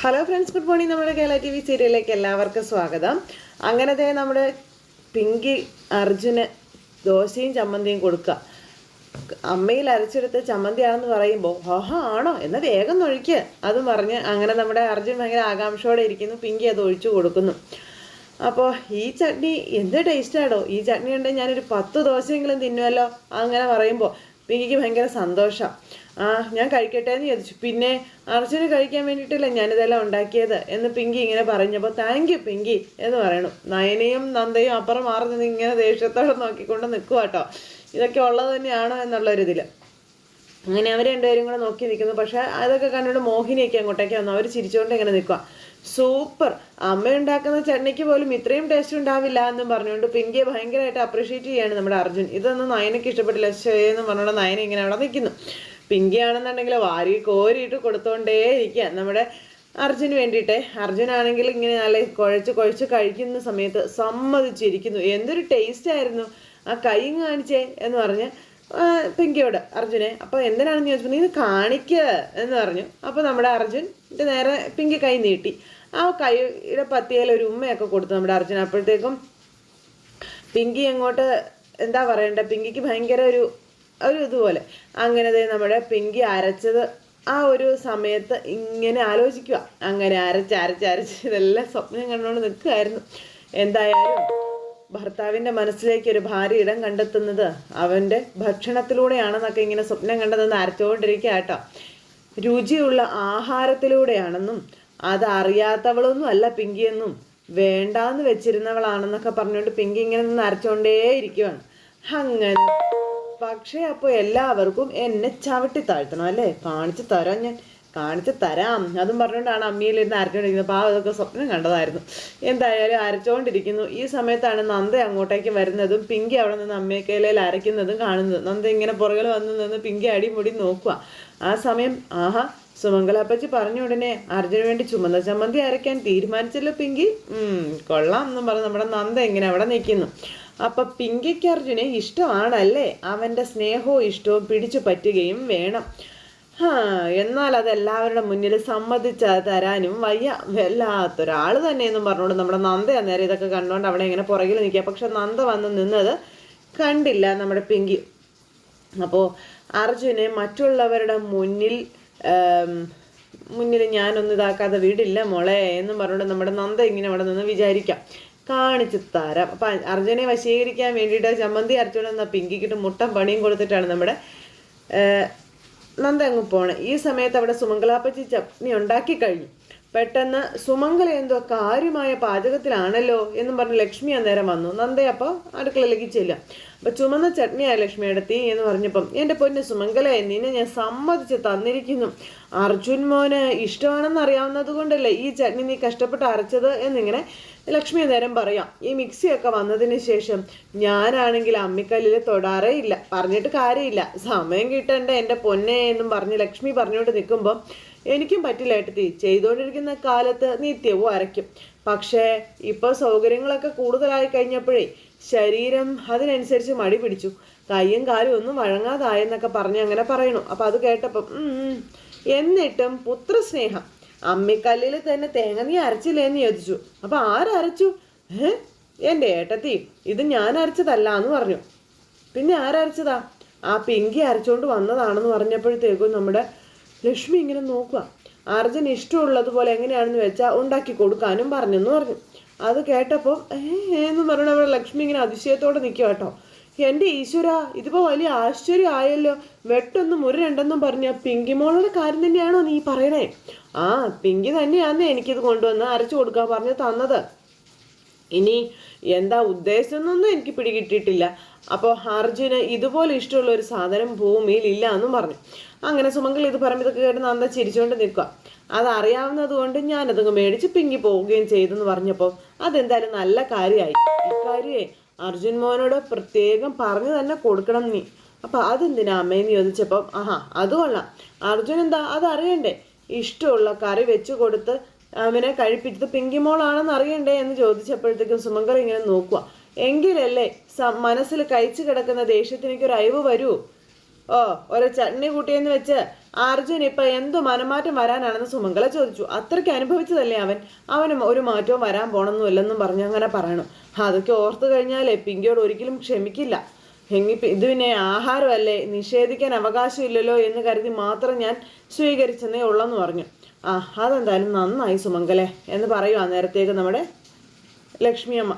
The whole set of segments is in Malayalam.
ഹലോ ഫ്രണ്ട്സ് ഗുഡ് മോർണിംഗ് നമ്മുടെ കേരള ടി വി സീരിയലിലേക്ക് എല്ലാവർക്കും സ്വാഗതം. അങ്ങനത്തെ നമ്മുടെ പിങ്കി അർജുന് ദോശയും ചമ്മന്തിയും കൊടുക്കുക അമ്മയിൽ അരച്ചെടുത്ത ചമ്മന്തിയാണെന്ന് പറയുമ്പോൾ ഓഹ ആണോ? എന്നാൽ വേഗം ഒഴിക്ക് അതും പറഞ്ഞ് അങ്ങനെ നമ്മുടെ അർജുൻ ഭയങ്കര ആകാംക്ഷയോടെ ഇരിക്കുന്നു. പിങ്കി അത് ഒഴിച്ചു കൊടുക്കുന്നു. അപ്പോൾ ഈ ചട്നി എന്ത് ടേസ്റ്റാടോ ഈ ചട്നി ഉണ്ടെങ്കിൽ ഞാനൊരു പത്ത് ദോശയെങ്കിലും തിന്നുമല്ലോ അങ്ങനെ പറയുമ്പോൾ പിങ്കിക്ക് ഭയങ്കര സന്തോഷം. ആ ഞാൻ കഴിക്കട്ടെ എന്ന് ചോദിച്ചു പിന്നെ അർജുന് കഴിക്കാൻ വേണ്ടിയിട്ടല്ലേ ഞാനിതെല്ലാം ഉണ്ടാക്കിയത് എന്ന് പിങ്കി ഇങ്ങനെ പറഞ്ഞപ്പോൾ താങ്ക് യു പിങ്കി എന്ന് പറയണു. നയനയും നന്ദയും അപ്പുറം മാറി നിന്ന് ഇങ്ങനെ ദേഷ്യത്തോടെ നോക്കിക്കൊണ്ട് നിൽക്കുക കേട്ടോ ഇതൊക്കെ ഉള്ളത് തന്നെയാണോ എന്നുള്ളൊരിതിൽ അങ്ങനെ അവർ രണ്ടുപേരും കൂടെ നോക്കി നിൽക്കുന്നു പക്ഷേ അതൊക്കെ കണ്ടുകൊണ്ട് മോഹിനിയൊക്കെ അങ്ങോട്ടേക്ക് വന്നു. അവർ ചിരിച്ചുകൊണ്ട് ഇങ്ങനെ നിൽക്കുക സൂപ്പർ അമ്മ ഉണ്ടാക്കുന്ന ചട്നിക്ക് പോലും ഇത്രയും ടേസ്റ്റ് ഉണ്ടാവില്ല എന്നും പറഞ്ഞുകൊണ്ട് പിങ്കിയെ ഭയങ്കരമായിട്ട് അപ്രീഷിയേറ്റ് ചെയ്യാണ് നമ്മുടെ അർജുൻ. ഇതൊന്നും നയനയ്ക്ക് ഇഷ്ടപ്പെട്ടില്ല. ശേ എന്ന് പറഞ്ഞുകൊണ്ട് നയന ഇങ്ങനെ അവിടെ നിൽക്കുന്നു പിങ്കി ആണെന്നുണ്ടെങ്കിൽ വാരി കോരിയിട്ട് കൊടുത്തോണ്ടേ ഇരിക്കുക നമ്മുടെ അർജുന് വേണ്ടിയിട്ട്. അർജുനാണെങ്കിൽ ഇങ്ങനെ നല്ല കുഴച്ച് കുഴച്ച് കഴിക്കുന്ന സമയത്ത് സമ്മതിച്ചിരിക്കുന്നു. എന്തൊരു ടേസ്റ്റ് ആയിരുന്നു ആ കൈയും കാണിച്ചേ എന്ന് പറഞ്ഞ് പിങ്കിയോട് അർജുനെ അപ്പോൾ എന്തിനാണെന്ന് ചോദിച്ചപ്പോൾ നീ കാണിക്ക എന്ന് പറഞ്ഞു. അപ്പോൾ നമ്മുടെ അർജുൻ നേരെ പിങ്കി കൈ നീട്ടി. ആ കൈയുടെ പത്തിയയിൽ ഒരു ഉമ്മയൊക്കെ കൊടുത്തു നമ്മുടെ അർജുൻ. അപ്പോഴത്തേക്കും പിങ്കി അങ്ങോട്ട് എന്താ പറയണ്ടേ പിങ്കിക്ക് ഭയങ്കര ഒരു ഒരു ഇതുപോലെ. അങ്ങനെ നമ്മുടെ പിങ്കി അരച്ചത് ആ ഒരു സമയത്ത് ഇങ്ങനെ ആലോചിക്കുക അങ്ങനെ അരച്ച് അരച്ച് അരച്ച് ഇതെല്ലാം സ്വപ്നം കണ്ടുകൊണ്ട് നിൽക്കുമായിരുന്നു എന്തായാലും ഭർത്താവിന്റെ മനസ്സിലേക്ക് ഒരു ഭാര്യ ഇടം കണ്ടെത്തുന്നത് അവന്റെ ഭക്ഷണത്തിലൂടെയാണെന്നൊക്കെ ഇങ്ങനെ സ്വപ്നം കണ്ടതെന്ന് അരച്ചുകൊണ്ടിരിക്കുക കേട്ടോ. രുചിയുള്ള ആഹാരത്തിലൂടെയാണെന്നും അത് അറിയാത്തവളൊന്നും അല്ല പിങ്കിയെന്നും വേണ്ടാന്ന് വെച്ചിരുന്നവളാണെന്നൊക്കെ പറഞ്ഞുകൊണ്ട് പിങ്കി ഇങ്ങനെ നിന്ന് അരച്ചുകൊണ്ടേ ഇരിക്കുവാണ് അങ്ങനെ പക്ഷേ അപ്പോൾ എല്ലാവർക്കും എന്നെ ചവിട്ടി താഴ്ത്തണം അല്ലേ? കാണിച്ചു തരാം ഞാൻ. കാണിച്ചു തരാം. അതും പറഞ്ഞുകൊണ്ടാണ് അമ്മിയിലിരുന്ന് അരച്ചുകൊണ്ടിരിക്കുന്നത് അപ്പോൾ അതൊക്കെ സ്വപ്നം കണ്ടതായിരുന്നു. എന്തായാലും അരച്ചുകൊണ്ടിരിക്കുന്നു ഈ സമയത്താണ് നന്ദ അങ്ങോട്ടേക്ക് വരുന്നതും പിങ്കി അവിടെ നിന്ന് അമ്മയ്ക്കയിലേൽ അരയ്ക്കുന്നതും കാണുന്നത്. നന്ദ ഇങ്ങനെ പുറകിൽ വന്ന് നിന്ന് പിങ്കി അടിമുടി നോക്കുക. ആ സമയം ആഹാ സുമംഗലാപ്പച്ചി പറഞ്ഞ ഉടനെ അർജുന് വേണ്ടി ചുമന്ന ചമ്മന്തി അരയ്ക്കാൻ തീരുമാനിച്ചല്ലോ പിങ്കി. കൊള്ളാം എന്നും പറഞ്ഞ് നമ്മുടെ നന്ദ ഇങ്ങനെ അവിടെ നിൽക്കുന്നു. അപ്പൊ പിങ്കിക്ക് അർജുനെ ഇഷ്ടമാണല്ലേ? അവന്റെ സ്നേഹവും ഇഷ്ടവും പിടിച്ചു പറ്റുകയും വേണം. ഹാ എന്നാൽ അത് എല്ലാവരുടെ മുന്നിൽ സമ്മതിച്ച തരാനും വയ്യ. വല്ലാത്തൊരാൾ തന്നെ എന്നും പറഞ്ഞുകൊണ്ട് നമ്മുടെ നന്ദ അന്നേരം ഇതൊക്കെ കണ്ടുകൊണ്ട് അവിടെ ഇങ്ങനെ പുറകിൽ നിൽക്കുക. പക്ഷെ നന്ദ വന്ന് നിന്നത് കണ്ടില്ല നമ്മുടെ പിങ്കി. അപ്പോൾ അർജുനെ മറ്റുള്ളവരുടെ മുന്നിൽ മുന്നിൽ ഞാനൊന്നും ഇതാക്കാതെ വീടില്ല മോളെ എന്നും പറഞ്ഞുകൊണ്ട് നമ്മുടെ നന്ദ ഇങ്ങനെ അവിടെ നിന്ന് വിചാരിക്കാം. കാണിച്ചു തരാം. അപ്പം അർജുനെ വശീകരിക്കാൻ വേണ്ടിയിട്ട് ചമ്മന്തി അരച്ചുകൊണ്ട് വന്ന പിങ്കിക്കിട്ട് മുട്ടം പണിയും കൊടുത്തിട്ടാണ് നമ്മുടെ നന്ദ അങ്ങ് പോണേ. ഈ സമയത്ത് അവിടെ സുമംഗലാപ്പച്ചി ചട്നി ഉണ്ടാക്കി കഴിഞ്ഞു. പെട്ടെന്ന് സുമംഗല എന്തോ കാര്യമായ പാചകത്തിലാണല്ലോ എന്നും പറഞ്ഞ് ലക്ഷ്മി അന്നേരം വന്നു. നന്ദ അപ്പോൾ അടുക്കളയിലേക്ക് ചെല്ലുക. അപ്പൊ ചുമന്ന ചട്നിയാ ലക്ഷ്മി എടുത്തി എന്ന് പറഞ്ഞപ്പം എന്റെ പൊന്ന് സുമംഗല നിന്നെ ഞാൻ സമ്മതിച്ച് തന്നിരിക്കുന്നു. അർജുൻ മോന് ഇഷ്ടമാണെന്ന് അറിയാവുന്നത് കൊണ്ടല്ലേ ഈ ചട്നി നീ കഷ്ടപ്പെട്ട് അരച്ചത് എന്നിങ്ങനെ ലക്ഷ്മി നേരം പറയാം. ഈ മിക്സിയൊക്കെ വന്നതിന് ശേഷം ഞാനാണെങ്കിൽ അമ്മിക്കല്ലിൽ തൊടാറേ ഇല്ല. പറഞ്ഞിട്ട് കാര്യമില്ല. സമയം കിട്ടണ്ട എന്റെ പൊന്നെ എന്നും പറഞ്ഞ് ലക്ഷ്മി പറഞ്ഞുകൊണ്ട് നിൽക്കുമ്പോൾ എനിക്കും പറ്റില്ല ഏട്ടത്തി. ചെയ്തുകൊണ്ടിരിക്കുന്ന കാലത്ത് നിത്യവും അരയ്ക്കും. പക്ഷേ ഇപ്പോൾ സൗകര്യങ്ങളൊക്കെ കൂടുതലായി കഴിഞ്ഞപ്പോഴേ ശരീരം അതിനനുസരിച്ച് മടി പിടിച്ചു. കയ്യും കാലും ഒന്നും വഴങ്ങാതായെന്നൊക്കെ പറഞ്ഞ് അങ്ങനെ പറയണു. അപ്പം അത് കേട്ടപ്പം. എന്നിട്ടും പുത്രസ്നേഹം. അമ്മിക്കല്ലിൽ തന്നെ തേങ്ങ നീ അരച്ചില്ലേന്ന് ചോദിച്ചു. അപ്പം ആരരച്ചു? ഏ? എന്റെ ഏട്ടത്തി ഇത് ഞാൻ അരച്ചതല്ല എന്ന് പറഞ്ഞു. പിന്നെ ആരരച്ചതാ? ആ പിങ്കി അരച്ചോണ്ട് വന്നതാണെന്ന് പറഞ്ഞപ്പോഴത്തേക്കും നമ്മുടെ ലക്ഷ്മി ഇങ്ങനെ നോക്കുക അർജുൻ ഇഷ്ടമുള്ളതുപോലെ എങ്ങനെയാണെന്ന് വെച്ചാൽ ഉണ്ടാക്കി കൊടുക്കാനും പറഞ്ഞെന്ന് പറഞ്ഞു. അത് കേട്ടപ്പം എന്ന് പറഞ്ഞ അവിടെ ലക്ഷ്മി ഇങ്ങനെ അതിശയത്തോടെ നിൽക്കുക കേട്ടോ. എന്റെ ഈശ്വര ഇതിപ്പോൾ വലിയ ആശ്ചര്യമായല്ലോ വെട്ടൊന്നും ഒരു രണ്ടെന്നും പറഞ്ഞ പിങ്കി മോളുടെ കാര്യം തന്നെയാണോ നീ പറയണേ? ആ പിങ്കി തന്നെയാന്ന് എനിക്കിത് കൊണ്ടുവന്ന് അരച്ചു കൊടുക്കാൻ പറഞ്ഞ് തന്നത്. ഇനി എന്താ ഉദ്ദേശം എന്നൊന്നും എനിക്ക് പിടികിട്ടിയിട്ടില്ല. അപ്പോൾ അർജുന് ഇതുപോലെ ഇഷ്ടമുള്ള ഒരു സാധനം ഭൂമിയിൽ ഇല്ല എന്നും പറഞ്ഞു. അങ്ങനെ സുമംഗൽ ഇത് പറയുമ്പോൾ ഇതൊക്കെ കേട്ട് നന്ദ ചിരിച്ചുകൊണ്ട് നിൽക്കുക അത് അറിയാവുന്നത് കൊണ്ട് ഞാനതങ്ങ് മേടിച്ച് പിങ്കി പോവുകയും ചെയ്തെന്ന് പറഞ്ഞപ്പോൾ അതെന്തായാലും നല്ല കാര്യമായി കാര്യേ അർജുൻ മോനോട് പ്രത്യേകം പറഞ്ഞു തന്നെ കൊടുക്കണം നീ. അപ്പം അതെന്തിനാ അമ്മയെന്ന് ചോദിച്ചപ്പം ആഹാ അതുകൊള്ളാം അർജുൻ എന്താ അതറിയണ്ടേ? ഇഷ്ടമുള്ള കറി വെച്ച് കൊടുത്ത് അവനെ കഴിപ്പിച്ചത് പിങ്കിമോളാണെന്ന് അറിയണ്ടേ എന്ന് ചോദിച്ചപ്പോഴത്തേക്കും സുമങ്കർ ഇങ്ങനെ നോക്കുക എങ്കിലല്ലേ മനസ്സിൽ കഴിച്ചു കിടക്കുന്ന ദേഷ്യത്തിന് ഒരു അയവ് വരൂ. ഓ ഒരു ചട്നി കൂട്ടിയെന്ന് വെച്ച് അർജുൻ ഇപ്പൊ എന്തോ മനമാറ്റം വരാനാണെന്ന് സുമംഗല ചോദിച്ചു. അത്രയ്ക്ക് അനുഭവിച്ചതല്ലേ അവൻ? അവനും ഒരു മാറ്റവും വരാൻ പോണമെന്നില്ലെന്നും പറഞ്ഞു അങ്ങനെ പറയണം. അതൊക്കെ ഓർത്തു കഴിഞ്ഞാലേ പിങ്കിയോട് ഒരിക്കലും ക്ഷമിക്കില്ല. എങ്ങി ഇത് പിന്നെ ആഹാരമല്ലേ? നിഷേധിക്കാൻ അവകാശമില്ലല്ലോ എന്ന് കരുതി മാത്രം ഞാൻ സ്വീകരിച്ചെന്നേ ഉള്ളെന്ന് പറഞ്ഞു. ആ അതെന്തായാലും നന്നായി സുമംഗലെ എന്ന് പറയുക നേരത്തേക്ക് നമ്മുടെ ലക്ഷ്മിയമ്മ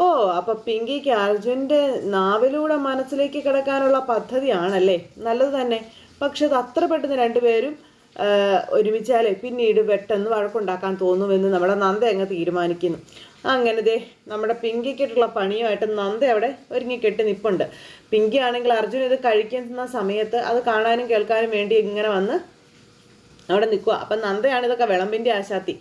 ഓ അപ്പൊ പിങ്കിക്ക് അർജുന്റെ നാവിലൂടെ മനസ്സിലേക്ക് കിടക്കാനുള്ള പദ്ധതിയാണല്ലേ? നല്ലത് തന്നെ. പക്ഷെ അത് അത്ര പെട്ടെന്ന് രണ്ടുപേരും ഒരുമിച്ചാലേ പിന്നീട് പെട്ടെന്ന് വഴക്കുണ്ടാക്കാൻ തോന്നുമെന്ന് നമ്മുടെ നന്ദ അങ്ങ് തീരുമാനിക്കുന്നു. അങ്ങനെ ദേ നമ്മുടെ പിങ്കിക്കിട്ടുള്ള പണിയുമായിട്ട് നന്ദ അവിടെ ഒരുങ്ങി കെട്ടി നിപ്പുണ്ട്. പിങ്കി ആണെങ്കിൽ അർജുൻ ഇത് കഴിക്കുന്ന സമയത്ത് അത് കാണാനും കേൾക്കാനും വേണ്ടി ഇങ്ങനെ വന്ന് അവിടെ നിൽക്കുക അപ്പം നന്ദയാണ് ഇതൊക്കെ വിളമ്പിന്റെ ആശാത്തി.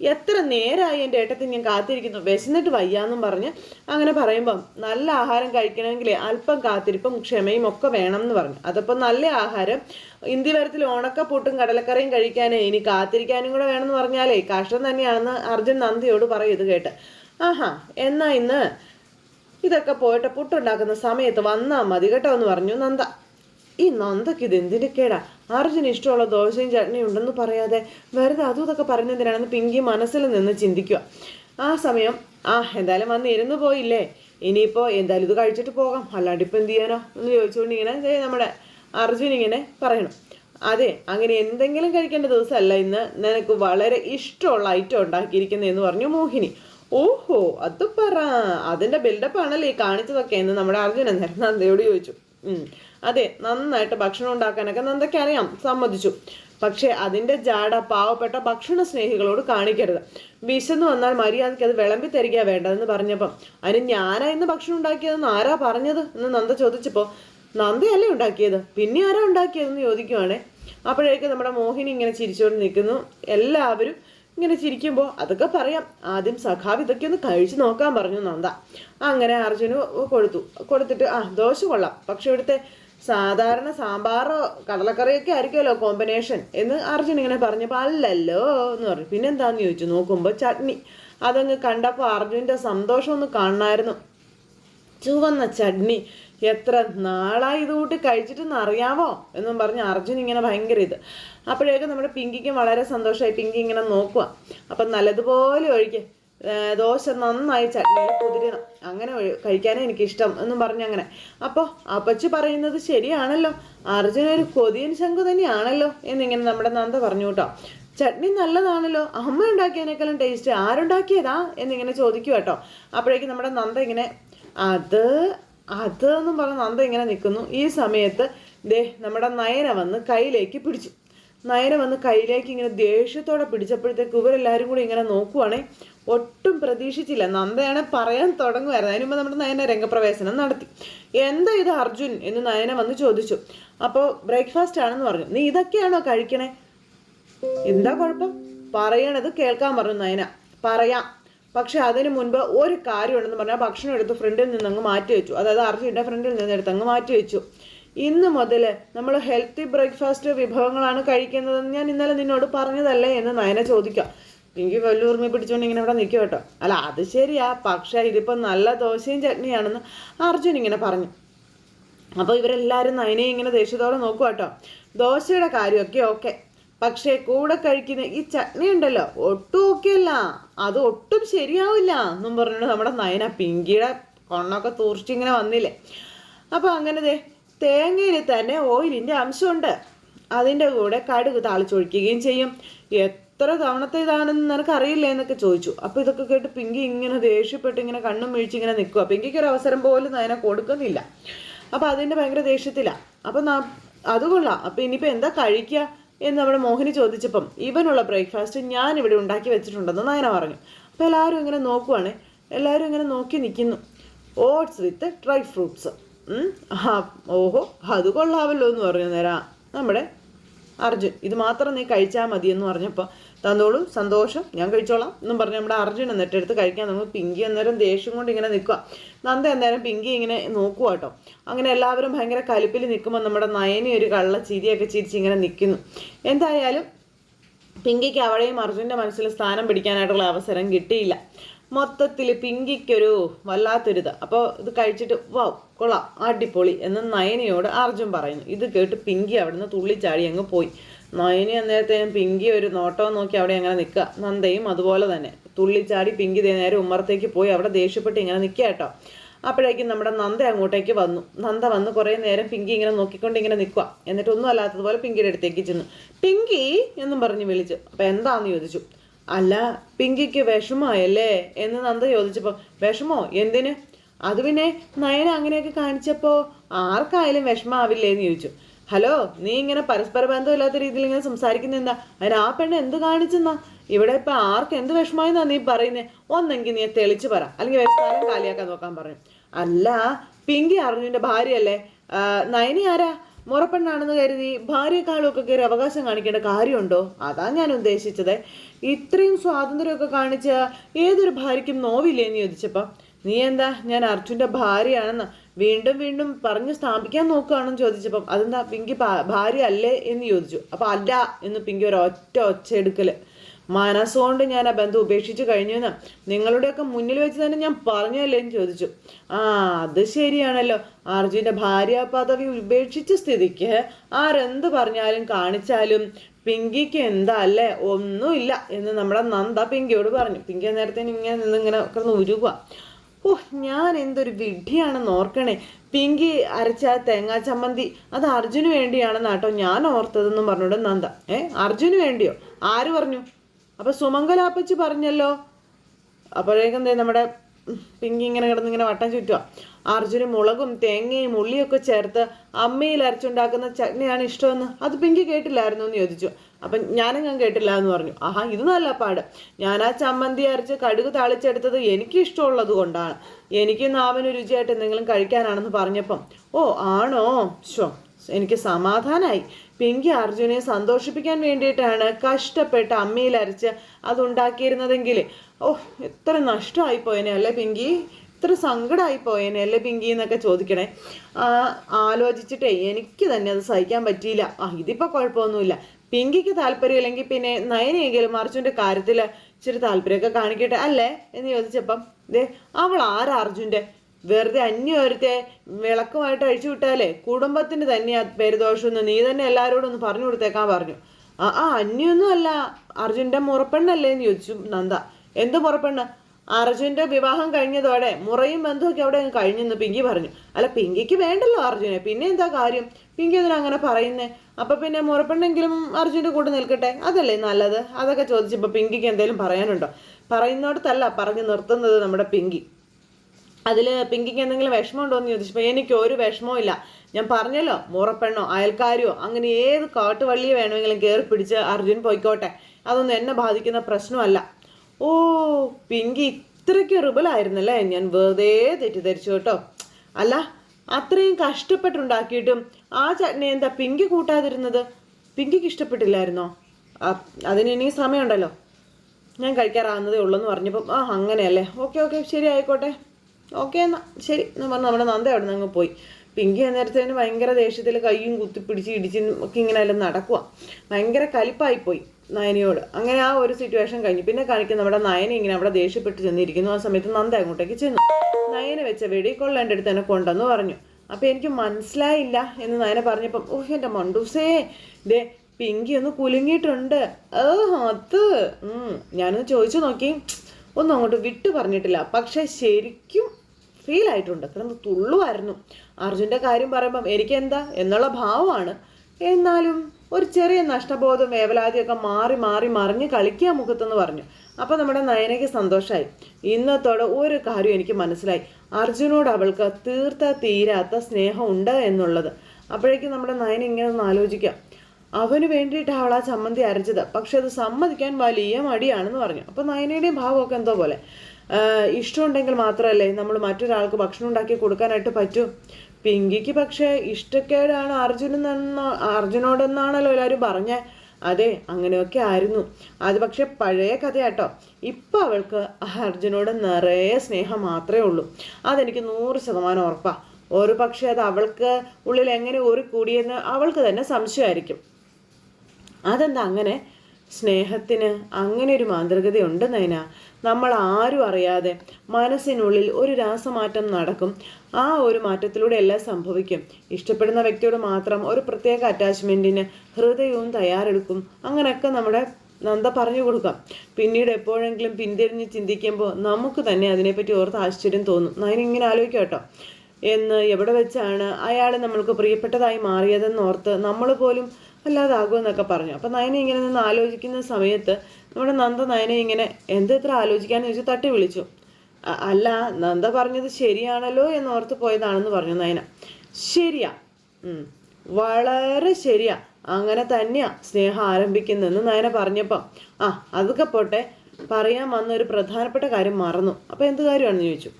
എത്ര നേരമായി എന്റെ ഏട്ടത്തിൽ ഞാൻ കാത്തിരിക്കുന്നു? വിശന്നിട്ട് വയ്യാന്നും പറഞ്ഞ് അങ്ങനെ പറയുമ്പം നല്ല ആഹാരം കഴിക്കണമെങ്കിൽ അല്പം കാത്തിരിപ്പും ക്ഷമയും ഒക്കെ വേണം എന്ന് പറഞ്ഞു. അതപ്പം നല്ല ആഹാരം. ഇന്ത്യ വരത്തിൽ ഉണക്കപ്പൂട്ടും കടലക്കറിയും കഴിക്കാനേ ഇനി കാത്തിരിക്കാനും കൂടെ വേണമെന്ന് പറഞ്ഞാലേ കഷ്ടം തന്നെയാണെന്ന് അർജുൻ നന്ദിയോട് പറയും ഇത് കേട്ട്. ആഹാ എന്നാ ഇന്ന്? ഇതൊക്കെ പോയിട്ട് പുട്ടുണ്ടാക്കുന്ന സമയത്ത് വന്നാൽ മതി കേട്ടോ എന്ന് പറഞ്ഞു നന്ദ. ഈ നന്ദക്ക് ഇത് എന്തിന്റെ കേടാ? അർജുന് ഇഷ്ടമുള്ള ദോശയും ചട്നിയും ഉണ്ടെന്ന് പറയാതെ വെറുതെ അതും ഇതൊക്കെ പറഞ്ഞതിനാണെന്ന് പിങ്കി മനസ്സിൽ നിന്ന് ചിന്തിക്കുക ആ സമയം ആ എന്തായാലും വന്ന് ഇരുന്ന് പോയില്ലേ? ഇനിയിപ്പോൾ എന്തായാലും ഇത് കഴിച്ചിട്ട് പോകാം. അല്ലാണ്ട് ഇപ്പം എന്ത് ചെയ്യാനോ? എന്ന് ചോദിച്ചുകൊണ്ട് ഇങ്ങനെ നമ്മുടെ അർജുൻ ഇങ്ങനെ പറയണം. അതെ അങ്ങനെ എന്തെങ്കിലും കഴിക്കേണ്ട ദിവസമല്ല ഇന്ന്. നിനക്ക് വളരെ ഇഷ്ടമുള്ള ഐറ്റം ഉണ്ടാക്കിയിരിക്കുന്നതെന്ന് പറഞ്ഞു മോഹിനി. ഓഹോ അത് പറ. അതിന്റെ ബിൽഡപ്പ് ആണല്ലേ ഈ കാണിച്ചതൊക്കെ എന്ന് നമ്മുടെ അർജുനൻ നന്ദയോട് ചോദിച്ചു. അതെ നന്നായിട്ട് ഭക്ഷണം ഉണ്ടാക്കാനൊക്കെ നന്ദയ്ക്ക് അറിയാം സമ്മതിച്ചു. പക്ഷേ അതിന്റെ ജാട പാവപ്പെട്ട ഭക്ഷണ സ്നേഹികളോട് കാണിക്കരുത്. വിശന്ന് വന്നാൽ മര്യാദയ്ക്ക് അത് വിളമ്പി തരിക വേണ്ടതെന്ന് പറഞ്ഞപ്പം അതിന് ഞാനാ ഇന്ന് ഭക്ഷണം ഉണ്ടാക്കിയതെന്ന് ആരാ പറഞ്ഞത്? എന്ന് നന്ദ ചോദിച്ചപ്പോൾ നന്ദയല്ലേ ഉണ്ടാക്കിയത്? പിന്നെ ആരാ ഉണ്ടാക്കിയതെന്ന് ചോദിക്കുവാണേ. അപ്പോഴേക്ക് നമ്മുടെ മോഹിനി ഇങ്ങനെ ചിരിച്ചുകൊണ്ട് നിൽക്കുന്നു. എല്ലാവരും ഇങ്ങനെ ചിരിക്കുമ്പോൾ അതൊക്കെ പറയാം. ആദ്യം സഖാവ് ഇതൊക്കെ ഒന്ന് കഴിച്ചു നോക്കാൻ പറഞ്ഞു നന്ദ. അങ്ങനെ അർജുന് കൊടുത്തു. കൊടുത്തിട്ട് ആ ദോശ കൊള്ളാം. പക്ഷെ ഇവിടുത്തെ സാധാരണ സാമ്പാറോ കടലക്കറിയൊക്കെ ആയിരിക്കുമല്ലോ കോമ്പിനേഷൻ എന്ന് അർജുൻ ഇങ്ങനെ പറഞ്ഞപ്പോൾ അല്ലല്ലോ എന്ന് പറഞ്ഞു. പിന്നെ പിന്നെന്താന്ന് ചോദിച്ചു? നോക്കുമ്പോൾ ചട്നി. അതങ്ങ് കണ്ടപ്പോൾ അർജുന്റെ സന്തോഷം ഒന്ന് കാണണമായിരുന്നു ചുവന്ന ചട്നി. എത്ര നാളായി ഇത് കൂട്ടി കഴിച്ചിട്ടെന്ന് അറിയാമോ എന്നും പറഞ്ഞ് അർജുൻ ഇങ്ങനെ ഭയങ്കര ഇത്. അപ്പോഴേക്കും നമ്മുടെ പിങ്കിക്കും വളരെ സന്തോഷമായി പിങ്കി ഇങ്ങനെ നോക്കുക അപ്പം നല്ലതുപോലെ ഒഴിക്ക് ഏ, ദോശ നന്നായി ചട്നിയിൽ കുതിരണം അങ്ങനെ കഴിക്കാനേ എനിക്കിഷ്ടം എന്നും പറഞ്ഞു അങ്ങനെ. അപ്പോൾ അപ്പച്ചി പറയുന്നത് ശരിയാണല്ലോ. അർജുന ഒരു കൊതിയൻ ശംഖു തന്നെയാണല്ലോ എന്നിങ്ങനെ നമ്മുടെ നന്ദ പറഞ്ഞു കേട്ടോ. ചട്നി നല്ലതാണല്ലോ. അമ്മ ഉണ്ടാക്കിയതിനേക്കാളും ടേസ്റ്റ് ആരുണ്ടാക്കിയതാ എന്നിങ്ങനെ ചോദിക്കുക കേട്ടോ. അപ്പോഴേക്കും നമ്മുടെ നന്ദ ഇങ്ങനെ അത് അത് എന്നും പറഞ്ഞ നന്ദ ഇങ്ങനെ നിൽക്കുന്നു. ഈ സമയത്ത് ദേ നമ്മുടെ നയന വന്ന് കയ്യിലേക്ക് പിടിച്ചു. നയന വന്ന് കയ്യിലേക്ക് ഇങ്ങനെ ദേഷ്യത്തോടെ പിടിച്ചപ്പോഴത്തേക്ക് ഇവരെല്ലാവരും കൂടി ഇങ്ങനെ നോക്കുവാണേ. ഒട്ടും പ്രതീക്ഷിച്ചില്ല. നന്ദയാണ് പറയാൻ തുടങ്ങുമായിരുന്നു അതിന് മുമ്പ് നമ്മുടെ നയന രംഗപ്രവേശനം നടത്തി. എന്താ ഇത് അർജുൻ? എന്ന് നയന വന്ന് ചോദിച്ചു. അപ്പോൾ ബ്രേക്ക്ഫാസ്റ്റ് ആണെന്ന് പറഞ്ഞു. നീ ഇതൊക്കെയാണോ കഴിക്കണേ? എന്താ കുഴപ്പം? പറയണത് കേൾക്കാൻ പറഞ്ഞു നയന. പറയാം. പക്ഷെ അതിനു മുൻപ് ഒരു കാര്യമുണ്ടെന്ന് പറഞ്ഞാൽ ഭക്ഷണം എടുത്ത് ഫ്രണ്ടിൽ നിന്ന് അങ്ങ് മാറ്റി വെച്ചു. അതായത് അർജുന്റെ ഫ്രണ്ടിൽ നിന്ന് എടുത്ത് അങ്ങ് മാറ്റി വെച്ചു. ഇന്ന് മുതൽ നമ്മൾ ഹെൽത്തി ബ്രേക്ക്ഫാസ്റ്റ് വിഭവങ്ങളാണ് കഴിക്കുന്നതെന്ന് ഞാൻ ഇന്നലെ നിന്നോട് പറഞ്ഞതല്ലേ എന്ന് നയന ചോദിക്കാം. എനിക്ക് വല്ലൂർമി പിടിച്ചുകൊണ്ട് ഇങ്ങനെ ഇവിടെ നിൽക്കും കേട്ടോ. അല്ല അത് ശരിയാ. പക്ഷേ ഇതിപ്പം നല്ല ദോശയും ചട്നിയാണെന്ന് അർജുൻ ഇങ്ങനെ പറഞ്ഞു. അപ്പോൾ ഇവരെല്ലാവരും നയനെ ഇങ്ങനെ ദേഷ്യത്തോടെ നോക്കുക കേട്ടോ. ദോശയുടെ കാര്യമൊക്കെ ഓക്കെ. പക്ഷേ കൂടെ കഴിക്കുന്ന ഈ ചട്നി ഉണ്ടല്ലോ ഒട്ടും ഓക്കെ അല്ല. അത് ഒട്ടും ശരിയാവില്ല എന്നും പറഞ്ഞിട്ട് നമ്മുടെ നയന പിങ്കിയുടെ കൊണ്ണൊക്കെ തൂർച്ചിങ്ങനെ വന്നില്ലേ. അപ്പോൾ അങ്ങനെ ദേ തേങ്ങയിൽ തന്നെ ഓയിലിന്റെ അംശമുണ്ട്. അതിന്റെ കൂടെ കടുക് താളിച്ചൊഴിക്കുകയും ചെയ്യും. എത്ര തവണത്തെ ഇതാണെന്ന് നിനക്ക് അറിയില്ലേ എന്നൊക്കെ ചോദിച്ചു. അപ്പോൾ ഇതൊക്കെ കേട്ട് പിങ്കി ഇങ്ങനെ ദേഷ്യപ്പെട്ട് ഇങ്ങനെ കണ്ണും വീഴ്ച ഇങ്ങനെ നിൽക്കുക പിങ്കിക്ക് ഒരു അവസരം പോലും നയന കൊടുക്കുന്നില്ല. അപ്പോൾ അതിന്റെ ഭയങ്കര ദേഷ്യത്തിലാണ് അപ്പം അത് കൊള്ളാം. അപ്പം ഇനിയിപ്പോൾ എന്താ കഴിക്കുക എന്ന് നമ്മുടെ മോഹിനി ചോദിച്ചപ്പം ഇവനുള്ള ബ്രേക്ക്ഫാസ്റ്റ് ഞാൻ ഇവിടെ ഉണ്ടാക്കി വെച്ചിട്ടുണ്ടെന്ന് നയന പറഞ്ഞു. അപ്പോൾ എല്ലാവരും ഇങ്ങനെ നോക്കുവാണ്. എല്ലാവരും ഇങ്ങനെ നോക്കി നിൽക്കുന്നു ഓട്സ് വിത്ത് ഡ്രൈ ഫ്രൂട്ട്സ് ഓഹോ അത് കൊള്ളാമല്ലോ എന്ന് പറഞ്ഞു നേരാ. നമ്മുടെ അർജുൻ ഇത് മാത്രം നീ കഴിച്ചാൽ മതി എന്ന് പറഞ്ഞപ്പോൾ തന്നോളൂ സന്തോഷം. ഞാൻ കഴിച്ചോളാം എന്നും പറഞ്ഞ് നമ്മുടെ അർജുൻ എന്നിട്ട് എടുത്ത് കഴിക്കാൻ നമുക്ക് പിങ്കി അന്നേരം ദേഷ്യം കൊണ്ട് ഇങ്ങനെ നിൽക്കുക. നന്ദ അന്നേരം പിങ്കി ഇങ്ങനെ നോക്കുക കേട്ടോ. അങ്ങനെ എല്ലാവരും ഭയങ്കര കലിപ്പിൽ നിൽക്കുമ്പോൾ നമ്മുടെ നയനി ഒരു കള്ള ചിരിയൊക്കെ ചിരിച്ച് ഇങ്ങനെ നിൽക്കുന്നു. എന്തായാലും പിങ്കിക്ക് അവിടെയും അർജുന്റെ മനസ്സിൽ സ്ഥാനം പിടിക്കാനായിട്ടുള്ള അവസരം കിട്ടിയില്ല. മൊത്തത്തിൽ പിങ്കിക്കൊരു വല്ലാത്തൊരിത്. അപ്പോൾ ഇത് കഴിച്ചിട്ട് വൗ കൊള്ളാം അടിപൊളി എന്ന് നയനിയോട് അർജുൻ പറയുന്നു. ഇത് കേട്ട് പിങ്കി അവിടുന്ന് തുള്ളിച്ചാടി അങ്ങ് പോയി. നയനി അന്നേരത്തേനും പിങ്കി ഒരു നോട്ടവും നോക്കി അവിടെ അങ്ങനെ നിൽക്കുക നന്ദയും അതുപോലെ തന്നെ. തുള്ളിച്ചാടി പിങ്കി നേരെ ഉമ്മറത്തേക്ക് പോയി അവിടെ ദേഷ്യപ്പെട്ട് ഇങ്ങനെ നിൽക്കുക കേട്ടോ. അപ്പോഴേക്കും നമ്മുടെ നന്ദ അങ്ങോട്ടേക്ക് വന്നു. നന്ദ വന്ന് കുറേ നേരം പിങ്കി ഇങ്ങനെ നോക്കിക്കൊണ്ട് ഇങ്ങനെ നിൽക്കുക എന്നിട്ട് ഒന്നും അല്ലാത്തതുപോലെ പിങ്കിയുടെ അടുത്തേക്ക് ചെന്നു. പിങ്കി? എന്നും പറഞ്ഞ് വിളിച്ചു. അപ്പം എന്താന്ന് ചോദിച്ചു. അല്ല പിങ്കിക്ക് വിഷമമായല്ലേ? എന്ന് നന്ദ ചോദിച്ചപ്പോൾ വിഷമോ? എന്തിന്? അത് പിന്നെ നയന അങ്ങനെയൊക്കെ കാണിച്ചപ്പോൾ ആർക്കായാലും വിഷമാവില്ലേ എന്ന് ചോദിച്ചു. ഹലോ നീ ഇങ്ങനെ പരസ്പര ബന്ധമില്ലാത്ത രീതിയിൽ ഇങ്ങനെ സംസാരിക്കുന്ന എന്താ? അതിന് ആ പെണ്ണ് എന്ത് കാണിച്ചെന്നാ? ഇവിടെ ഇപ്പൊ ആർക്ക് എന്ത് വിഷമമായെന്നാ നീ പറയുന്നത് ഒന്നെങ്കിൽ നീ തെളിച്ച് പറ. അല്ലെങ്കിൽ വേറെ കാലിയാക്കാൻ നോക്കാൻ പറഞ്ഞു അല്ല പിങ്കി അറിഞ്ഞുവിന്റെ ഭാര്യയല്ലേ? നയനി ആരാ? മുറപ്പെണ്ണാണെന്ന് കരുതി ഭാര്യയെക്കാളും കയറി അവകാശം കാണിക്കേണ്ട കാര്യമുണ്ടോ? അതാ ഞാൻ ഉദ്ദേശിച്ചത്. ഇത്രയും സ്വാതന്ത്ര്യമൊക്കെ കാണിച്ച ഏതൊരു ഭാര്യയ്ക്കും നോവില്ലേന്ന് ചോദിച്ചപ്പോൾ നീ എന്താ? ഞാൻ അർജുന്റെ ഭാര്യയാണെന്ന് വീണ്ടും വീണ്ടും പറഞ്ഞു സ്ഥാപിക്കാൻ നോക്കുകയാണെന്ന് ചോദിച്ചപ്പം അതെന്താ പിങ്കി ഭാര്യ അല്ലേ എന്ന് ചോദിച്ചു. അപ്പം അല്ല എന്ന് പിങ്കി ഒരു ഒറ്റ ഒച്ചയെടുക്കൽ മനസ്സുകൊണ്ട് ഞാൻ ആ ബന്ധം ഉപേക്ഷിച്ച് കഴിഞ്ഞെന്ന്. നിങ്ങളുടെയൊക്കെ മുന്നിൽ വെച്ച് തന്നെ ഞാൻ പറഞ്ഞല്ലേ എന്ന് ചോദിച്ചു. ആ അത് ശരിയാണല്ലോ. അർജുന്റെ ഭാര്യ പദവി ഉപേക്ഷിച്ച സ്ഥിതിക്ക് ആരെന്ത് പറഞ്ഞാലും കാണിച്ചാലും പിങ്കിക്ക് എന്താ അല്ലേ ഒന്നുമില്ല എന്ന് നമ്മുടെ നന്ദ പിങ്കിയോട് പറഞ്ഞു. പിങ്കി നേരത്തെ ഇങ്ങനെ നിന്ന് ഇങ്ങനെ കിടന്ന് ഉരുക ഓ ഞാൻ എന്തൊരു വിഡ്ഢിയാണെന്ന് ഓർക്കണേ. പിങ്കി അരച്ച തേങ്ങാ ചമ്മന്തി അത് അർജുന് വേണ്ടിയാണെന്ന് കേട്ടോ ഞാൻ ഓർത്തതെന്നും പറഞ്ഞോട് നന്ദ. ഏ അർജുന് വേണ്ടിയോ? ആര് പറഞ്ഞു? അപ്പൊ സുമംഗലാപ്പച്ചി പറഞ്ഞല്ലോ. അപ്പോഴേക്കും നമ്മുടെ പിങ്കി ഇങ്ങനെ കിടന്ന് ഇങ്ങനെ വട്ടം ചുറ്റുക അർജുന് മുളകും തേങ്ങയും ഉള്ളിയൊക്കെ ചേർത്ത് അമ്മയിൽ അരച്ചുണ്ടാക്കുന്ന ചട്നിയാണ് ഇഷ്ടമെന്ന് അത് പിങ്കി കേട്ടില്ലായിരുന്നു എന്ന് ചോദിച്ചു. അപ്പം ഞാനും ഞാൻ കേട്ടില്ല എന്ന് പറഞ്ഞു. ആഹാ ഇത് നല്ല പാട്. ഞാൻ ആ ചമ്മന്തി അരച്ച് കടുക് താളിച്ചെടുത്തത് എനിക്ക് ഇഷ്ടമുള്ളത് കൊണ്ടാണ്. എനിക്ക് നാവിന് രുചിയായിട്ട് എന്തെങ്കിലും കഴിക്കാനാണെന്ന് പറഞ്ഞപ്പം ഓ ആണോ? ശോ എനിക്ക് സമാധാനമായി പിങ്കി അർജുനെ സന്തോഷിപ്പിക്കാൻ വേണ്ടിയിട്ടാണ് കഷ്ടപ്പെട്ട് അമ്മയിൽ അരച്ച് അതുണ്ടാക്കിയിരുന്നതെങ്കിൽ. ഓ എത്ര നഷ്ടമായി പോയനെ അല്ലേ പിങ്കി? ഇത്ര സങ്കടമായി പോയേനെ അല്ലേ പിങ്കി എന്നൊക്കെ ചോദിക്കണേ. ആലോചിച്ചിട്ടേ എനിക്ക് തന്നെ അത് സഹിക്കാൻ പറ്റിയില്ല. ആ ഇതിപ്പോൾ കുഴപ്പമൊന്നുമില്ല. പിങ്കിക്ക് താല്പര്യമില്ലെങ്കിൽ പിന്നെ നയനെങ്കിലും അർജുന്റെ കാര്യത്തിൽ ഇച്ചിരി താല്പര്യമൊക്കെ കാണിക്കട്ടെ അല്ലേ എന്ന് ചോദിച്ചപ്പം ദേ അവൾ ആരാ അർജുന്റെ വെറുതെ അന്യൊരുത്തെ വിളക്കുമായിട്ട് അഴിച്ചു വിട്ടാലേ കുടുംബത്തിന് തന്നെയാ പേരുദോഷമെന്ന് നീ തന്നെ എല്ലാവരോടും ഒന്ന് പറഞ്ഞു കൊടുത്തേക്കാൻ പറഞ്ഞു. ആ ആ അന്യൊന്നും അല്ല അർജുന്റെ മുറപ്പെണ്ണല്ലേ എന്ന് ചോദിച്ചു നന്ദ. എന്ത് മുറപ്പെണ്ണ്? അർജുന്റെ വിവാഹം കഴിഞ്ഞതോടെ മുറയും ബന്ധുവൊക്കെ അവിടെ കഴിഞ്ഞെന്ന് പിങ്കി പറഞ്ഞു. അല്ല പിങ്കിക്ക് വേണ്ടല്ലോ അർജുനെ. പിന്നെ എന്താ കാര്യം? പിങ്കി എന്തിനാ അങ്ങനെ പറയുന്നേ. അപ്പൊ പിന്നെ മുറപ്പെണ്ണെങ്കിലും അർജുന്റെ കൂടെ നിൽക്കട്ടെ? അതല്ലേ നല്ലത്? അതൊക്കെ ചോദിച്ചപ്പോൾ പിങ്കിക്ക് എന്തെങ്കിലും പറയാനുണ്ടോ? പറയുന്നിടത്തല്ല പറഞ്ഞു നിർത്തുന്നത് നമ്മുടെ പിങ്കി. അതിൽ പിങ്കിക്ക് എന്തെങ്കിലും വിഷമമുണ്ടോ എന്ന് ചോദിച്ചപ്പോൾ എനിക്ക് ഒരു വിഷമവും ഇല്ല. ഞാൻ പറഞ്ഞല്ലോ മുറപ്പെണ്ണോ അയൽക്കാരിയോ അങ്ങനെ ഏത് കാട്ടുവള്ളിയെ വേണമെങ്കിലും കയറി പിടിച്ച് അർജുൻ പോയിക്കോട്ടെ. അതൊന്നും എന്നെ ബാധിക്കുന്ന പ്രശ്നമല്ല. ഓ പിങ്കി ഇത്രയ്ക്ക് റിബലായിരുന്നല്ലേ? ഞാൻ വെറുതെ തെറ്റിദ്ധരിച്ചു കേട്ടോ. അല്ല അത്രയും കഷ്ടപ്പെട്ടുണ്ടാക്കിയിട്ടും ആ ചട്നി എന്താ പിങ്കി കൂട്ടാതിരുന്നത്? പിങ്കിക്ക് ഇഷ്ടപ്പെട്ടില്ലായിരുന്നോ? ആ, അതിന് ഇനി സമയമുണ്ടല്ലോ. ഞാൻ കഴിക്കാറാകുന്നതേ ഉള്ളൂ എന്ന് പറഞ്ഞപ്പം ആ അങ്ങനെയല്ലേ. ഓക്കെ ഓക്കെ ശരി ആയിക്കോട്ടെ. ഓക്കെ എന്നാ ശരി എന്ന് പറഞ്ഞ് നമ്മുടെ നന്ദ അവിടെ നിന്ന് പോയി. പിങ്കി അന്നേരത്തേന് ഭയങ്കര ദേഷ്യത്തിൽ കൈയും കുത്തിപ്പിടിച്ച് ഇടിച്ചും ഒക്കെ ഇങ്ങനെ എല്ലാം നടക്കുക ഭയങ്കര കലിപ്പായിപ്പോയി നയനയോട്. അങ്ങനെ ആ ഒരു സിറ്റുവേഷൻ കഴിഞ്ഞു. പിന്നെ കാണിക്കുന്ന നമ്മുടെ നയന ഇങ്ങനെ അവിടെ ദേഷ്യപ്പെട്ട് ചെന്നിരിക്കുന്നു. ആ സമയത്ത് നന്ദ അങ്ങോട്ടേക്ക് ചെന്നു. നയന വെച്ച വെടി കൊള്ളേണ്ട അടുത്ത് എന്നെ കൊണ്ടെന്ന് പറഞ്ഞു. അപ്പം എനിക്ക് മനസ്സിലായില്ല എന്ന് നയന പറഞ്ഞപ്പം ഓഹ് എന്റെ മണ്ടൂസേ ദേ പിങ്കി ഒന്ന് കുലുങ്ങിയിട്ടുണ്ട്. ഏഹ് അത്. ഞാനൊന്ന് ചോദിച്ചു നോക്കി. ഒന്നും അങ്ങോട്ട് വിട്ടു പറഞ്ഞിട്ടില്ല. പക്ഷെ ശരിക്കും ഫീൽ ആയിട്ടുണ്ട്. കിടന്ന് തുള്ളുമായിരുന്നു അർജുന്റെ കാര്യം പറയുമ്പം എനിക്കെന്താ? എന്നുള്ള ഭാവമാണ്. എന്നാലും ഒരു ചെറിയ നഷ്ടബോധം വേവലാതിയൊക്കെ മാറി മാറി മറിഞ്ഞ് കളിക്കുക മുഖത്തെന്ന് പറഞ്ഞു. അപ്പോൾ നമ്മുടെ നയനയ്ക്ക് സന്തോഷമായി ഇന്നത്തോടെ ഒരു കാര്യം എനിക്ക് മനസ്സിലായി. അർജുനോട് അവൾക്ക് തീർത്ത തീരാത്ത സ്നേഹം ഉണ്ട് എന്നുള്ളത്. അപ്പോഴേക്കും നമ്മുടെ നയന ഇങ്ങനെ ഒന്ന് ആലോചിക്കാം. അവന് വേണ്ടിയിട്ടാണ് അവൾ ആ ചമ്മന്തി അരച്ചത്. പക്ഷെ അത് സമ്മതിക്കാൻ വലിയ മടിയാണെന്ന് പറഞ്ഞു. അപ്പോൾ നയനയുടെയും ഭാവമൊക്കെ എന്തോ പോലെ. ഇഷ്ടമുണ്ടെങ്കിൽ മാത്രമല്ലേ നമ്മൾ മറ്റൊരാൾക്ക് ഭക്ഷണം ഉണ്ടാക്കി കൊടുക്കാനായിട്ട് പറ്റൂ? പിങ്കിക്ക് പക്ഷേ ഇഷ്ടക്കേടാണ് അർജുനെന്ന അർജുനോടെന്നാണല്ലോ എല്ലാവരും പറഞ്ഞേ. അതെ അങ്ങനെയൊക്കെ ആയിരുന്നു. അത് പക്ഷെ പഴയ കഥയാട്ടോ. ഇപ്പം അവൾക്ക് അർജുനോട് നിറയെ സ്നേഹം മാത്രമേ ഉള്ളൂ. അതെനിക്ക് നൂറ് ശതമാനം ഉറപ്പാ. ഒരു പക്ഷേ അത് അവൾക്ക് ഉള്ളിൽ എങ്ങനെ ഊറി കൂടിയെന്ന് അവൾക്ക് തന്നെ സംശയമായിരിക്കും. അതെന്താ അങ്ങനെ? സ്നേഹത്തിന് അങ്ങനെ ഒരു മാന്ത്രികതയുണ്ട് നയന. നമ്മൾ ആരും അറിയാതെ മനസ്സിനുള്ളിൽ ഒരു രാസമാറ്റം നടക്കും. ആ ഒരു മാറ്റത്തിലൂടെ എല്ലാം സംഭവിക്കും. ഇഷ്ടപ്പെടുന്ന വ്യക്തിയോട് മാത്രം ഒരു പ്രത്യേക അറ്റാച്ച്മെന്റിന് ഹൃദയവും തയ്യാറെടുക്കും. അങ്ങനെയൊക്കെ നമ്മുടെ നന്ദ പറഞ്ഞു കൊടുക്കാം. പിന്നീട് എപ്പോഴെങ്കിലും പിന്തിരിഞ്ഞ് ചിന്തിക്കുമ്പോൾ നമുക്ക് തന്നെ അതിനെപ്പറ്റി ഓർത്ത് ആശ്ചര്യം തോന്നും. ഞാൻ ഇങ്ങനെ ആലോചിക്കാം കേട്ടോ. എന്ന് എവിടെ വെച്ചാണ് അയാൾ നമ്മൾക്ക് പ്രിയപ്പെട്ടതായി മാറിയതെന്ന് ഓർത്ത് നമ്മൾ പോലും അല്ലാതാകുമെന്നൊക്കെ പറഞ്ഞു. അപ്പം നയന ഇങ്ങനെ നിന്ന് ആലോചിക്കുന്ന സമയത്ത് നമ്മുടെ നന്ദ നയനെ ഇങ്ങനെ എന്ത് ഇത്ര ആലോചിക്കാമെന്ന് ചോദിച്ചു തട്ടി വിളിച്ചു. അല്ല നന്ദ പറഞ്ഞത് ശരിയാണല്ലോ എന്ന് ഓർത്ത് പോയതാണെന്ന് പറഞ്ഞു നയന. ശരിയാ. വളരെ ശരിയാ. അങ്ങനെ തന്നെയാ സ്നേഹം ആരംഭിക്കുന്നതെന്ന് നയന പറഞ്ഞപ്പം. ആ അതൊക്കെ പോട്ടെ. പറയാൻ വന്ന ഒരു പ്രധാനപ്പെട്ട കാര്യം മറന്നു. അപ്പം എന്ത് കാര്യമാണെന്ന് ചോദിച്ചു?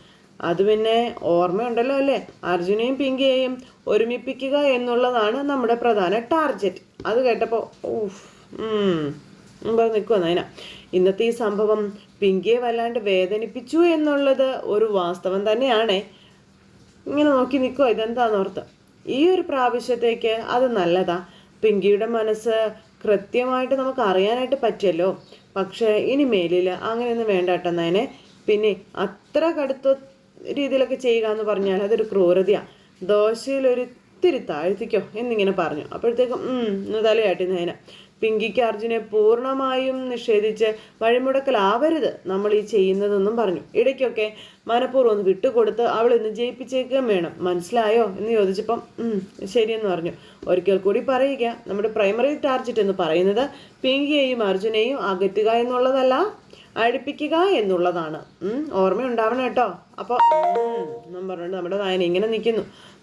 അത് പിന്നെ ഓർമ്മയുണ്ടല്ലോ അല്ലേ? അർജുനെയും പിങ്കിയെയും ഒരുമിപ്പിക്കുക എന്നുള്ളതാണ് നമ്മുടെ പ്രധാന ടാർഗറ്റ് അത് കേട്ടപ്പോൾ ഊഫ് പറഞ്ഞ് നിൽക്കുവാ നയന. ഇന്നത്തെ ഈ സംഭവം പിങ്കിയെ വല്ലാണ്ട് വേദനിപ്പിച്ചു എന്നുള്ളത് ഒരു വാസ്തവം തന്നെയാണ്. ഇങ്ങനെ നോക്കി നിൽക്കുക ഇതെന്താന്നോർത്ത് ഈ ഒരു പ്രാവശ്യത്തേക്ക് അത് നല്ലതാ. പിങ്കിയുടെ മനസ്സ് കൃത്യമായിട്ട് നമുക്ക് അറിയാനായിട്ട് പറ്റിയല്ലോ. പക്ഷേ ഇനി മേലിൽ അങ്ങനെയൊന്നും വേണ്ട കേട്ടോ പിന്നെ അത്ര കടുത്ത രീതിയിലൊക്കെ ചെയ്യുക എന്ന് പറഞ്ഞാൽ അതൊരു ക്രൂരതയാണ് ദോശയിൽ ഒരു ഇത്തിരി താഴ്ത്തിക്കോ എന്നിങ്ങനെ പറഞ്ഞു. അപ്പോഴത്തേക്കും തലയാട്ടി നയന. പിങ്കിക്ക് അർജുനെ പൂർണമായും നിഷേധിച്ച് വഴിമുടക്കലാവരുത് നമ്മൾ ഈ ചെയ്യുന്നതെന്നും പറഞ്ഞു. ഇടയ്ക്കൊക്കെ മനഃപൂർവം ഒന്ന് വിട്ടുകൊടുത്ത് അവൾ ഇന്ന് ജയിപ്പിച്ചേക്കുകയും വേണം. മനസ്സിലായോ എന്ന് ചോദിച്ചപ്പം ശരിയെന്ന് പറഞ്ഞു. ഒരിക്കൽ കൂടി പറയുക. നമ്മുടെ പ്രൈമറി ടാർജറ്റ് എന്ന് പറയുന്നത് പിങ്കിയെയും അർജുനെയും അകറ്റുക എന്നുള്ളതല്ല. അടുപ്പിക്കുക എന്നുള്ളതാണ്. ഓർമ്മയുണ്ടാവണം കേട്ടോ. അപ്പോൾ എന്നും പറഞ്ഞുകൊണ്ട് നമ്മുടെ നയന ഇങ്ങനെ നിൽക്കുന്നു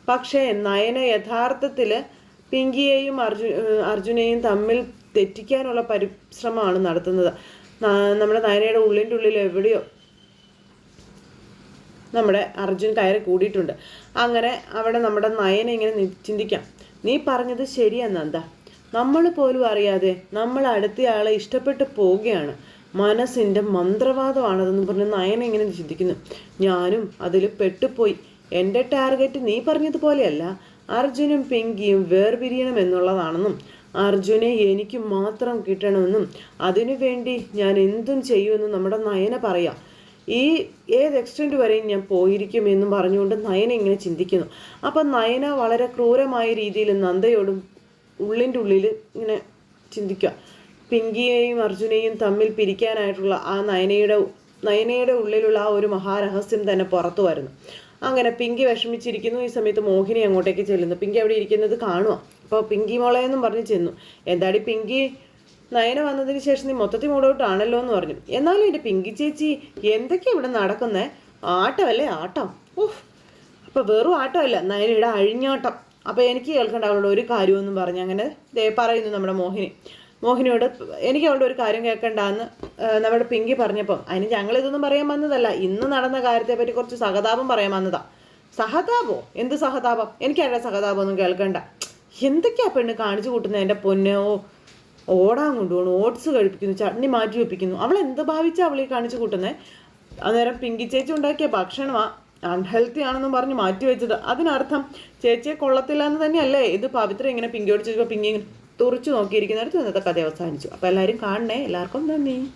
പക്ഷേ നയന യഥാർത്ഥത്തിൽ പിങ്കിയെയും അർജു അർജുനെയും തമ്മിൽ തെറ്റിക്കാനുള്ള പരിശ്രമമാണ് നടത്തുന്നത്. നമ്മുടെ നയനയുടെ ഉള്ളിന്റെ ഉള്ളിൽ എവിടെയോ നമ്മുടെ അർജുൻ കയറി കൂടിയിട്ടുണ്ട്. അങ്ങനെ അവിടെ നമ്മുടെ നയനെ ഇങ്ങനെ ചിന്തിക്കാം. നീ പറഞ്ഞത് ശരിയാ നന്ദ. നമ്മൾ പോലും അറിയാതെ നമ്മൾ അടുത്തയാളെ ഇഷ്ടപ്പെട്ട് പോവുകയാണ്. മനസ്സിന്റെ മന്ത്രവാദമാണതെന്ന് പറഞ്ഞ് നയന ഇങ്ങനെ ചിന്തിക്കുന്നു ഞാനും അതിൽ പെട്ടുപോയി. എന്റെ ടാർഗറ്റ് നീ പറഞ്ഞതുപോലെയല്ല. അർജുനും പിങ്കിയും വേർപിരിയണം എന്നുള്ളതാണെന്നും അർജുനെ എനിക്ക് മാത്രം കിട്ടണമെന്നും അതിനുവേണ്ടി ഞാൻ എന്തും ചെയ്യുമെന്നും നമ്മുടെ നയന പറയാം. ഈ ഏത് എക്സ്റ്റെന്റ് വരെയും ഞാൻ പോയിരിക്കും എന്നും പറഞ്ഞുകൊണ്ട് നയന ഇങ്ങനെ ചിന്തിക്കുന്നു. അപ്പം നയന വളരെ ക്രൂരമായ രീതിയിൽ നന്ദയോടും ഉള്ളിന്റെ ഉള്ളിൽ ഇങ്ങനെ ചിന്തിക്കുക. പിങ്കിയെയും അർജുനെയും തമ്മിൽ പിരിക്കാനായിട്ടുള്ള ആ നയനയുടെ നയനയുടെ ഉള്ളിലുള്ള ആ ഒരു മഹാരഹസ്യം തന്നെ പുറത്തു വരുന്നു. അങ്ങനെ പിങ്കി വിഷമിച്ചിരിക്കുന്നു ഈ സമയത്ത് മോഹിനി അങ്ങോട്ടേക്ക് ചെല്ലുന്നു. പിങ്കി അവിടെ ഇരിക്കുന്നത് കാണുക അപ്പോൾ പിങ്കി മോളെ പറഞ്ഞ് ചെന്നു. എന്താടി പിങ്കി? നയന വന്നതിന് ശേഷം നീ മൊത്തത്തിൽ മൂടൗട്ടാണല്ലോ എന്ന് പറഞ്ഞു. എന്നാലും എന്റെ പിങ്കി ചേച്ചി എന്തൊക്കെയാണ് ഇവിടെ നടക്കുന്നേ? ആട്ടമല്ലേ ആട്ടം? ഓഹ് അപ്പോൾ വെറും ആട്ടമല്ല നയനയുടെ അഴിഞ്ഞാട്ടം. അപ്പോൾ എനിക്ക് കേൾക്കേണ്ട അവളോട് ഒരു കാര്യമൊന്നും പറഞ്ഞ് അങ്ങനെ പറയുന്നു നമ്മുടെ മോഹിനി. മോഹിനിയോട് എനിക്ക് അവളുടെ ഒരു കാര്യം കേൾക്കണ്ടെന്ന് നമ്മുടെ പിങ്കി പറഞ്ഞപ്പം അതിന് ഞങ്ങൾ ഇതൊന്നും പറയാൻ വന്നതല്ല. ഇന്ന് നടന്ന കാര്യത്തെ പറ്റി കുറച്ച് സഹതാപം പറയാൻ വന്നതാ. സഹതാപോ? എന്ത് സഹതാപം? എനിക്കവിടെ സഹതാപം ഒന്നും കേൾക്കണ്ട. എന്തൊക്കെയാ പെണ്ണ് കാണിച്ചു കൂട്ടുന്നത് എന്റെ പൊന്നോ? ഓടാൻ കൊണ്ടുപോകണം ഓട്സ് കഴിപ്പിക്കുന്നു ചട്നി മാറ്റി വെപ്പിക്കുന്നു. അവൾ എന്ത് ഭാവിച്ചാ അവളീ കാണിച്ചു കൂട്ടുന്നത് അന്നേരം പിങ്കി ചേച്ചി ഉണ്ടാക്കിയ ഭക്ഷണമാ. അൺഹെൽത്തി ആണെന്നും പറഞ്ഞ് മാറ്റി വെച്ചത്. അതിനർത്ഥം ചേച്ചിയെ കൊള്ളത്തില്ല എന്ന് തന്നെയല്ലേ? ഇത് പവിത്ര ഇങ്ങനെ പിങ്കിയോട് ചോദിച്ചപ്പോൾ പിങ്കി തുറച്ചു നോക്കിയിരിക്കുന്നിടത്ത് ഇന്നത്തെ കഥ അവസാനിച്ചു. അപ്പോൾ എല്ലാവരും കാണണേ. എല്ലാവർക്കും നന്ദി.